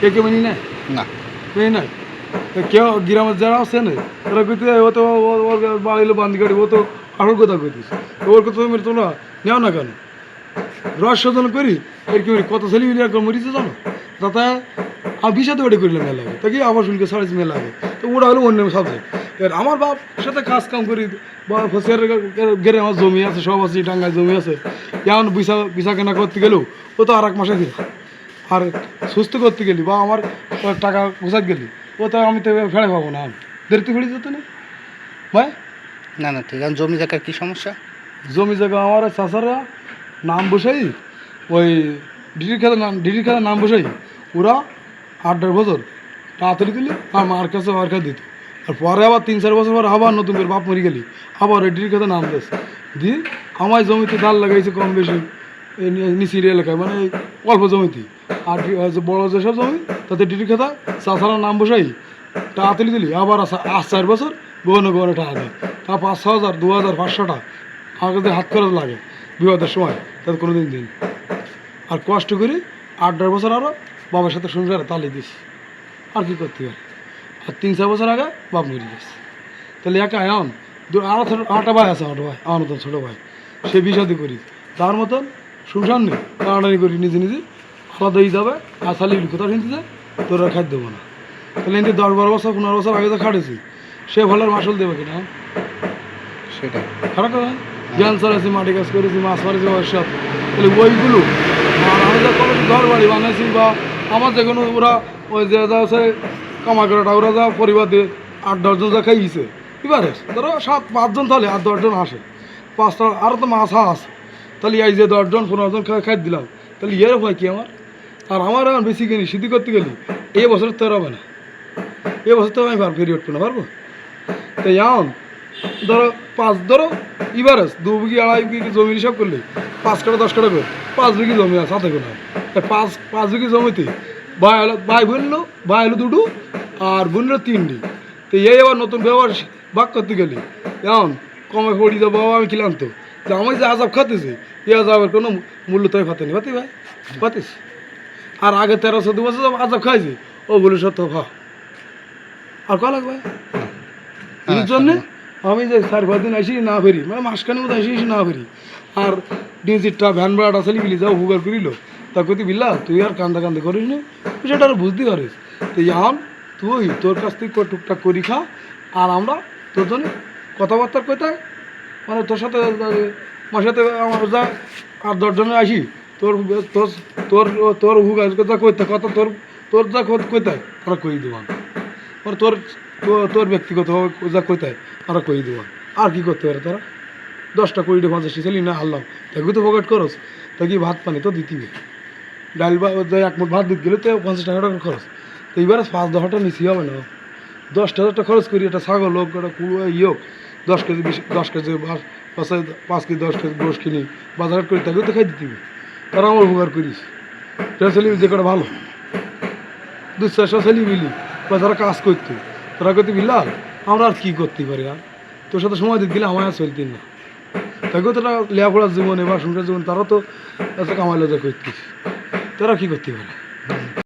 কে কেউ মানি না না নাই তো কেউ গ্রামের যারা আছে না তারা ও তো ওর বাড়িলো বান্দি গাড়ি ও তো আসল কথা কইতিস ওর কথা তুমি নেও না কেন রহস্য জন করি এর কি? কত ছেলে মিলে একবার মরিছে জানো তাতে আমি বিষাতে ওটা করিলাম মেলা লাগে তা কি আমার শুনকে সাড়ে মেলা লাগে তো ওটা হলো অন্য সাবজেক্ট এবার আমার বাপ সাথে কাজ কাম করি বা ফসিয়ার গেরে আমার জমি আছে সব আছে টাঙ্গায় জমি আছে। এমন বিসা বিসা কেনা করতে গেলেও ও তো আর এক মাসে দিল। আর সুস্থ করতে গেলি বা আমার টাকা পোষাত গেলি ও তো আমি তো ফেড়ে পাবো না আমি দেরিতে ফেড়ে যেত না ভাই? না না ঠিক আছে। জমি জায়গার কি সমস্যা? জমি জায়গা আমার চাষারা নাম বসাই ওই ডিডির খেলা নাম ডিডির খেলার নাম বসাই ওরা আট বছর তাড়াতাড়ি দিলি আর মার কাছে মার কাছে দিত। আর পরে আবার তিন, চার বছর পর আবার নতুন করে বাপ মরে গেলি। আবার ওই ডিডির খেতে নাম দিস দি, আমার জমিতে ডাল লাগাইছে কম বেশি নিচের এলাকায় মানে অল্প জমিতে। আর বড় যেসব জমি, তাতে ডিডির খেতা চাষারা নাম বসাই তাড়াতাড়ি দিলি। আবার আট চার বছর গহনে গহনে টাকা দেয়। তা পাঁচ, ছ হাজার, দু হাজার, পাঁচশো টাকা আমাদের হাত খরচ লাগে বিবাদের সময়, তাতে কোনো দিন। দিন আর কষ্ট করি আট দেড় বছর আরও বাবার সাথে সংসারে তালি দিস। আর কি করতে পারে? আর তিন চার বছর আগে বাপ মরে গেছে। তাহলে একা এমন? দু আরও ছোটো আটটা ভাই আছে আমার ভাই আমার মতন ছোটো ভাই। সে বিষাদি করি। তার মতন সংসার নেই টানাটানি করি নিজে নিজে। আলাদা হয়ে যাবে আর শালি কোথাও যায় তোরা খাদ্য দেবো না। তাহলে হিন্দি দশ বারো বছর পনেরো বছর আগে তো খাটেছি। সে ভালোর মাসুল দেবে কিনা? সেটাই। খারাপ কথা জ্ঞান চড়েছি মাটি কাজ করেছি মাছ মারেছি ওয়ার্কশপ তাহলে ওইগুলো আর আমি যা কলেজ ঘর বাড়ি বানাইছি বা আমার যে কোনো ওরা ওই যে যা আছে কামা করাটা ওরা যা পরিবার দিয়ে আট দশজন যা খাইছে এবারে ধরো সাত পাঁচজন তাহলে আর দশজন আসে। পাঁচটা আরও তো মাছ আছে। তাহলে এই যে দশজন পনেরো জন খাই দিলাম। তাহলে ইয়ের হয় কি আমার? আর আমার এখন বেশি কিনি সিদ্ধি করতে গেলি এই বছর তো হবে না। এই বছর তো আমি ফেরি উঠবো না পারব? তো এমন ধরো পাঁচ, ধরো ইবারস দু বিঘি, আড়াই বিঘি জমি হিসাব করলে পাঁচ কাটা দশ কাটা করে পাঁচ বিঘি জমি আছে, সাথে কোনো পাঁচ পাঁচ বিঘি জমিতে ভাই ভাই বোনল ভাই হলো দুটো আর বোনল তিনটি। তো এই আবার নতুন ব্যবহার ভাগ করতে গেলি। এমন কমে পড়ি যাব বাবা আমি কিলাম তো। যে আমি যে আজাব খাতেছি এই আজাবের কোনো মূল্য তাই পাতেনি পাতি ভাই? পাতিস আর আগে তেরো চোদ্দ বছর আজাব খাইছি ওগুলো সত্য খা আর ক লাগবে হ্যাঁ, এর জন্যে আমি যে চার পাঁচ দিন আসি না ফেরি মানে মাসখানের মতো আসি না ফেরি। আর ডিজিটটা ভ্যান ভাড়াটা চালি বিলি যাও হুগার করিল। তা কতি বিল্লা তুই আর কান্দা কান্দা করিস না সেটা আর বুঝতে পারিস। তো এখন তুই তোর কাছ থেকে টুকটাক করি খা, আর আমরা তোর জন্য কথাবার্তা কোথায় মানে তোর সাথে আমার সাথে, আমার যা, আর দশজনে আসি, তোর তোর তোর তোর হুগার কথা কইতে, কথা তোর তোর যা কইতায় তারা কই দেবান মানে তোর, তোর- তোর ব্যক্তিগত যা কইতায় তারা কই দেওয়া আর কি করতে পারে তারা? দশটা কুড়িটা পঞ্চাশটি ছেলে না হারলাম তাকে তো পকেট খরচ তা কি ভাত পানি তো দিতিবে। ডাল বা এক মুঠ ভাত দিতে গেলে তো পঞ্চাশ টাকা খরচ। তো এবারে পাঁচ দশ হাজার নিচি হবে না। দশ হাজারটা খরচ করি, একটা ছাগল হোক, একটা কুড়ো ইয়ে হোক, দশ কেজি বিশ, দশ কেজি ভাত পাঁচ কেজি, দশ কেজি গোস কিনি, বাজার করি তাকেও তো খাই দিতিবে তারা আমার উপকার করিস। এটা ছেলে যে কটা ভালো। দুই চারশো ছেলে মিলি বা যারা কাজ করতো, তারা করতে বিল্লাল, আমরা আর কী করতে পারি আর? তোর সাথে সময় দিতে গেলে আমার আর চলতি না। তাকেও তারা লেখাপড়ার জীবনে বা সংসার জীবন তারা তো কামাইলে যা করতিস। তারা কী করতে পারে?